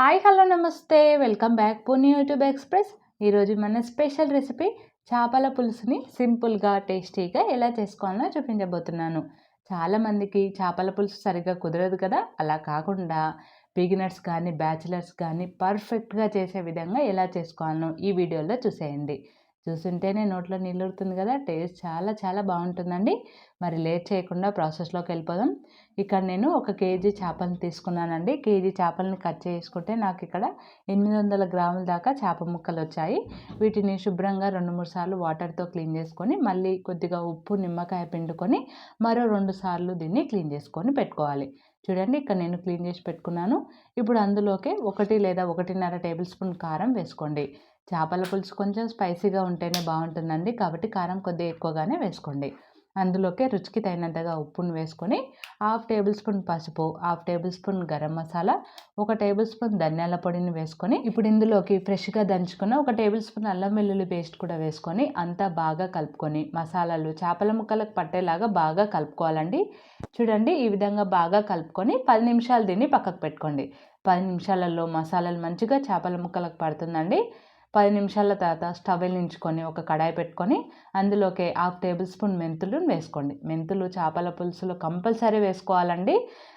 Hi hello నమస్తే. Welcome back Poorni YouTube Express. ఈరోజు మన స్పెషల్ రెసిపీ చేపల పులుసుని సింపుల్గా టేస్టీగా ఎలా చేసుకోవాలో చూపించబోతున్నాను. చాలామందికి చేపల పులుసు సరిగ్గా కుదరదు కదా? అలా కాకుండా బిగినర్స్ కానీ బ్యాచిలర్స్ కానీ పర్ఫెక్ట్గా చేసే విధంగా ఎలా చేసుకోవాలో ఈ వీడియోలో చూసేయండి. చూస్తుంటేనే నోట్లో నీళ్ళుడుతుంది కదా టేస్ట్ చాలా చాలా బాగుంటుందండి. మరి లేట్ చేయకుండా ప్రాసెస్లోకి వెళ్ళిపోదాం. ఇక్కడ నేను ఒక కేజీ చేపలను తీసుకున్నానండి. కేజీ చేపలను కట్ చేసుకుంటే నాకు ఇక్కడ ఎనిమిది వందల గ్రాముల దాకా చేప ముక్కలు వచ్చాయి. వీటిని శుభ్రంగా రెండు మూడు సార్లు వాటర్తో క్లీన్ చేసుకొని మళ్ళీ కొద్దిగా ఉప్పు నిమ్మకాయ పిండుకొని మరో రెండు సార్లు దీన్ని క్లీన్ చేసుకొని పెట్టుకోవాలి. చూడండి ఇక్కడ నేను క్లీన్ చేసి పెట్టుకున్నాను. ఇప్పుడు అందులోకి ఒకటి లేదా ఒకటిన్నర టేబుల్ స్పూన్ కారం వేసుకోండి. చేపల పులుసు కొంచెం స్పైసీగా ఉంటేనే బాగుంటుందండి. కాబట్టి కారం కొద్దిగా ఎక్కువగానే వేసుకోండి. అందులోకి రుచికి తగినంతగా ఉప్పును వేసుకొని హాఫ్ టేబుల్ స్పూన్ పసుపు half tablespoon garam masala ఒక టేబుల్ స్పూన్ ధనియాల పొడిని వేసుకొని ఇప్పుడు ఇందులోకి ఫ్రెష్గా దంచుకున్న ఒక టేబుల్ స్పూన్ అల్లం వెల్లుల్లి పేస్ట్ కూడా వేసుకొని అంతా బాగా కలుపుకొని మసాలాలు చేపల ముక్కలకు పట్టేలాగా బాగా కలుపుకోవాలండి. చూడండి ఈ విధంగా బాగా కలుపుకొని పది నిమిషాలు దీన్ని పక్కకు పెట్టుకోండి. పది నిమిషాలలో మసాలాలు మంచిగా చేపల ముక్కలకు పడుతుందండి. పది నిమిషాల తర్వాత స్టవ్ వెలించుకొని ఒక కడాయి పెట్టుకొని అందులోకి హాఫ్ టేబుల్ స్పూన్ మెంతులు వేసుకోండి. మెంతులు చేపల పులుసులో కంపల్సరీ వేసుకోవాలండి.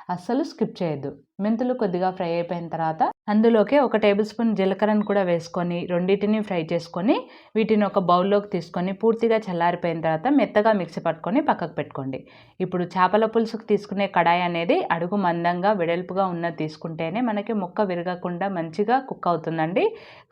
అస్సలు స్కిప్ చేయొద్దు. మెంతులు కొద్దిగా ఫ్రై అయిపోయిన తర్వాత అందులోకి ఒక టేబుల్ స్పూన్ జీలకర్రను కూడా వేసుకొని రెండింటిని ఫ్రై చేసుకొని వీటిని ఒక బౌల్లోకి తీసుకొని పూర్తిగా చల్లారిపోయిన తర్వాత మెత్తగా మిక్సీ పట్టుకొని పక్కకు పెట్టుకోండి. ఇప్పుడు చేపల పులుసుకు తీసుకునే కడాయి అనేది అడుగు మందంగా వెడల్పుగా ఉన్నది తీసుకుంటేనే మనకి ముక్క విరగకుండా మంచిగా కుక్ అవుతుందండి.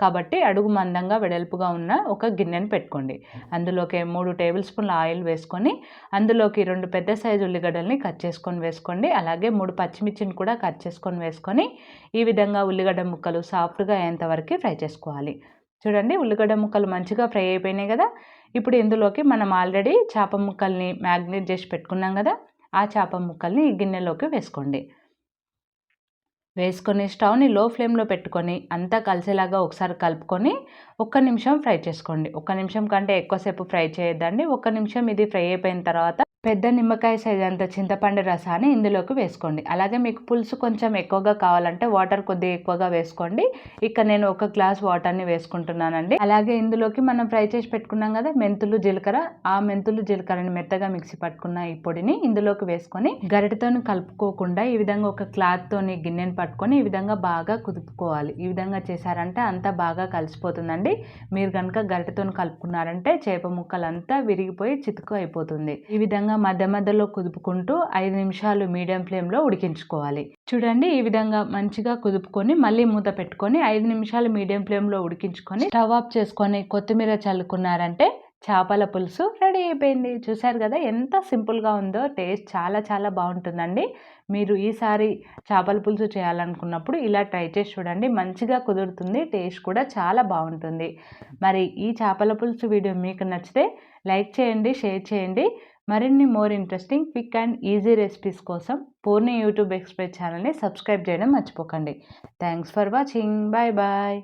కాబట్టి అడుగు మందంగా వెడల్పుగా ఉన్న ఒక గిన్నెను పెట్టుకోండి. అందులోకి మూడు టేబుల్ స్పూన్ల ఆయిల్ వేసుకొని అందులోకి రెండు పెద్ద సైజు ఉల్లిగడ్డల్ని కట్ చేసుకొని వేసుకోండి. అలాగే మూడు పచ్చిమిర్చిని కూడా కట్ చేసుకొని వేసుకొని ఈ విధంగా ఉల్లిగడ్డ ఉల్లిగడ్డ ముక్కలు సాఫ్ట్గా అయ్యేంతవరకు ఫ్రై చేసుకోవాలి. చూడండి ఉల్లిగడ్డ ముక్కలు మంచిగా ఫ్రై అయిపోయినాయి కదా! ఇప్పుడు ఇందులోకి మనం ఆల్రెడీ చేప ముక్కల్ని మ్యాగ్నేట్ చేసి పెట్టుకున్నాం కదా! ఆ చేప ముక్కల్ని ఈ గిన్నెలోకి వేసుకోండి. వేసుకొని స్టవ్ని లో ఫ్లేమ్లో పెట్టుకొని అంతా కలిసేలాగా ఒకసారి కలుపుకొని ఒక్క నిమిషం ఫ్రై చేసుకోండి. ఒక్క నిమిషం కంటే ఎక్కువసేపు ఫ్రై చేయొద్దండి. ఒక్క నిమిషం ఇది ఫ్రై అయిపోయిన తర్వాత పెద్ద నిమ్మకాయ సైజ్ అంత చింతపండు రసాన్ని ఇందులోకి వేసుకోండి. అలాగే మీకు పులుసు కొంచెం ఎక్కువగా కావాలంటే వాటర్ కొద్దిగా ఎక్కువగా వేసుకోండి. ఇక్కడ నేను ఒక గ్లాస్ వాటర్ని వేసుకుంటున్నానండి. అలాగే ఇందులోకి మనం ఫ్రై చేసి పెట్టుకున్నాం కదా మెంతులు జీలకర్ర. ఆ మెంతులు జీలకర్రని మెత్తగా మిక్సీ పట్టుకున్న ఈ పొడిని ఇందులోకి వేసుకొని గరిటతో కలుపుకోకుండా ఈ విధంగా ఒక క్లాత్తోని గిన్నెని పట్టుకొని ఈ విధంగా బాగా కుదుపుకోవాలి. ఈ విధంగా చేశారంటే అంతా బాగా కలిసిపోతుందండి. మీరు కనుక గరిటతో కలుపుకున్నారంటే చేప ముక్కలంతా విరిగిపోయి చితుకు అయిపోతుంది. ఈ విధంగా విధంగా మధ్య మధ్యలో కుదుపుకుంటూ ఐదు నిమిషాలు మీడియం ఫ్లేమ్లో ఉడికించుకోవాలి. చూడండి ఈ విధంగా మంచిగా కుదుపుకొని మళ్ళీ మూత పెట్టుకొని ఐదు నిమిషాలు మీడియం ఫ్లేమ్లో ఉడికించుకొని స్టవ్ ఆఫ్ చేసుకొని కొత్తిమీర చల్లుకున్నారంటే చేపల పులుసు రెడీ అయిపోయింది. చూసారు కదా ఎంత సింపుల్గా ఉందో టేస్ట్ చాలా చాలా బాగుంటుందండి. మీరు ఈసారి చేపల పులుసు చేయాలనుకున్నప్పుడు ఇలా ట్రై చేసి చూడండి. మంచిగా కుదురుతుంది టేస్ట్ కూడా చాలా బాగుంటుంది. మరి ఈ చేపల పులుసు వీడియో మీకు నచ్చితే లైక్ చేయండి షేర్ చేయండి. మరిన్ని more interesting quick and easy recipes కోసం పూర్ణి యూట్యూబ్ ఎక్స్ప్రెస్ ఛానల్ని సబ్స్క్రైబ్ చేయడం మర్చిపోకండి. Thanks for watching. Bye bye.